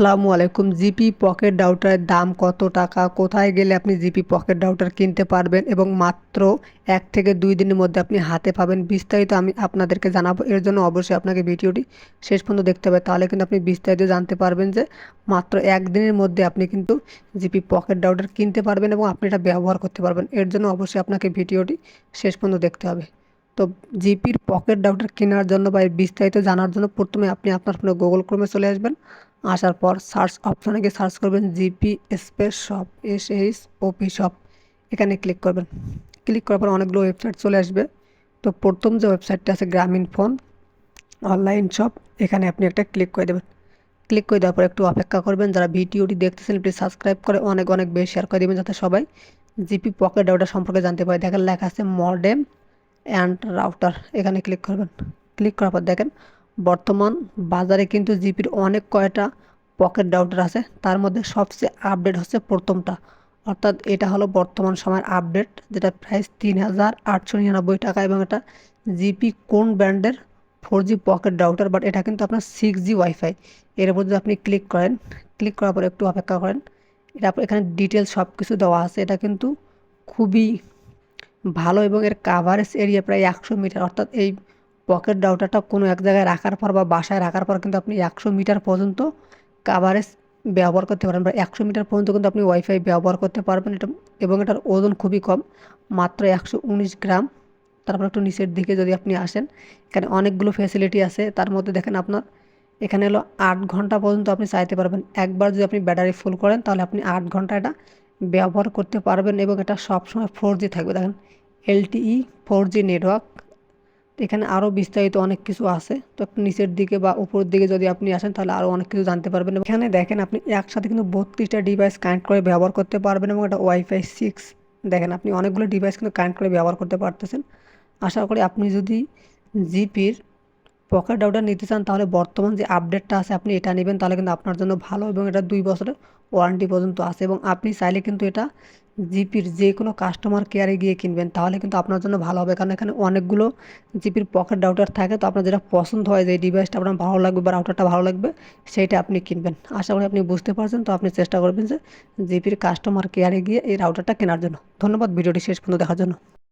আসসালামু আলাইকুম। GP pocket ডাউটারের দাম কত টাকা? কোথায় গেলে আপনি জিপি পকেট ডাউটার কিনতে পারবেন? এবং মাত্র এক থেকে দুই দিনের মধ্যে আপনি হাতে পাবেন। বিস্তারিত আমি আপনাদেরকে জানাব। এর জন্য অবশ্যই আপনাকে ভিডিওটি শেষ পর্যন্ত দেখতে হবে। তাহলে কিন্তু আপনি বিস্তারিত জানতে পারবেন যে মাত্র একদিনের মধ্যে আপনি কিন্তু জিপি পকেট ডাউটার কিনতে পারবেন এবং আপনি এটা ব্যবহার করতে পারবেন। এর জন্য অবশ্যই আপনাকে ভিডিওটি শেষ পর্যন্ত দেখতে হবে। তো জিপির পকেট ডাউটার কেনার জন্য বা এর বিস্তারিত জানার জন্য প্রথমে আপনি আপনার ফোনে গুগল ক্রোমে চলে আসবেন। আসার পর সার্চ অপশানে গিয়ে সার্চ করবেন GP space shop, S H O P shop. এখানে ক্লিক করবেন। ক্লিক করার পর অনেকগুলো ওয়েবসাইট চলে আসবে। তো প্রথম যে ওয়েবসাইটটা আছে গ্রামীণ ফোন, অনলাইন শপ, এখানে আপনি একটা ক্লিক করে দেবেন। ক্লিক করে দেওয়ার পর একটু অপেক্ষা করবেন। যারা ভিডিওটি দেখতেছেন প্লিজ সাবস্ক্রাইব করে অনেক অনেক বেশি শেয়ার করে দেবেন যাতে সবাই জিপি পকেট ডাউটার সম্পর্কে জানতে পারে। দেখেন লেখা আছে মডেম অ্যান্ড রাউটার এখানে ক্লিক করবেন। ক্লিক করার পর দেখেন, বর্তমান বাজারে কিন্তু জিপির অনেক কয়টা পকেট ডাউটার আছে। তার মধ্যে সবচেয়ে আপডেট হচ্ছে প্রথমটা। অর্থাৎ এটা হলো বর্তমান সময়ের আপডেট যেটা প্রাইস তিন হাজার আটশো নিরানব্বই টাকা এবং এটা জিপি কোন ব্র্যান্ডের? Four G pocket router but এটা কিন্তু আপনার সিক্স জি ওয়াইফাই এর উপর যদি আপনি ক্লিক করেন ক্লিক করার পর একটু অপেক্ষা করেন এটা এখানে ডিটেলস সব কিছু দেওয়া আছে। এটা কিন্তু খুবই ভালো এবং এর কাভারেজ এরিয়া প্রায় একশো মিটার। অর্থাৎ এই পকেট ডাউটারটা কোনো এক জায়গায় রাখার পর বা বাসায় রাখার পর কিন্তু আপনি একশো মিটার পর্যন্ত কাভারেজ ব্যবহার করতে পারেন বা একশো মিটার পর্যন্ত কিন্তু আপনি ওয়াইফাই ব্যবহার করতে পারবেন। এটা এবং এটার ওজন খুবই কম, মাত্র একশো উনিশ গ্রাম। তারপর একটু নিচের দিকে যদি আপনি আসেন, এখানে অনেকগুলো ফ্যাসিলিটি আছে। তার মধ্যে দেখেন আপনার এখানে হলো আট ঘণ্টা পর্যন্ত আপনি চাইতে পারবেন। একবার যদি আপনি ব্যাটারি ফুল করেন, তাহলে আপনি আট ঘণ্টা এটা ব্যবহার করতে পারবেন এবং এটা সবসময় ফোর জি থাকবে। দেখেন এলটিই ফোর জি নেটওয়ার্ক এখানে আরও বিস্তারিত অনেক কিছু আছে। তো একটু নিচের দিকে বা উপরের দিকে যদি আপনি আসেন, তাহলে আরও অনেক কিছু জানতে পারবেন। এখানে দেখেন, আপনি একসাথে কিন্তু বত্রিশটা ডিভাইস কানেক্ট করে ব্যবহার করতে পারবেন এবং এটা ওয়াইফাই সিক্স দেখেন আপনি অনেকগুলো ডিভাইস কিন্তু কানেক্ট করে ব্যবহার করতে পারতেছেন। আশা করি আপনি যদি জিপির পকেট ডাউটার নিতে চান, তাহলে বর্তমান যে আপডেটটা আছে আপনি এটা নেবেন, তাহলে কিন্তু আপনার জন্য ভালো এবং এটা দুই বছরের ওয়ারেন্টি পর্যন্ত আছে এবং আপনি চাইলে কিন্তু এটা জিপির যে কোনো কাস্টমার কেয়ারে গিয়ে কিনবেন, তাহলে কিন্তু আপনার জন্য ভালো হবে। কারণ এখানে অনেকগুলো জিপির পকেট ডাউটার থাকে, তো আপনার যেটা পছন্দ হয় যে ডিভাইসটা আপনার ভালো লাগবে বা রাউটারটা ভালো লাগবে, সেইটা আপনি কিনবেন। আশা করি আপনি বুঝতে পারছেন, তো আপনি চেষ্টা করবেন যে জিপির কাস্টমার কেয়ারে গিয়ে এই রাউটারটা কেনার জন্য। ধন্যবাদ, ভিডিওটি শেষ পর্যন্ত দেখার জন্য।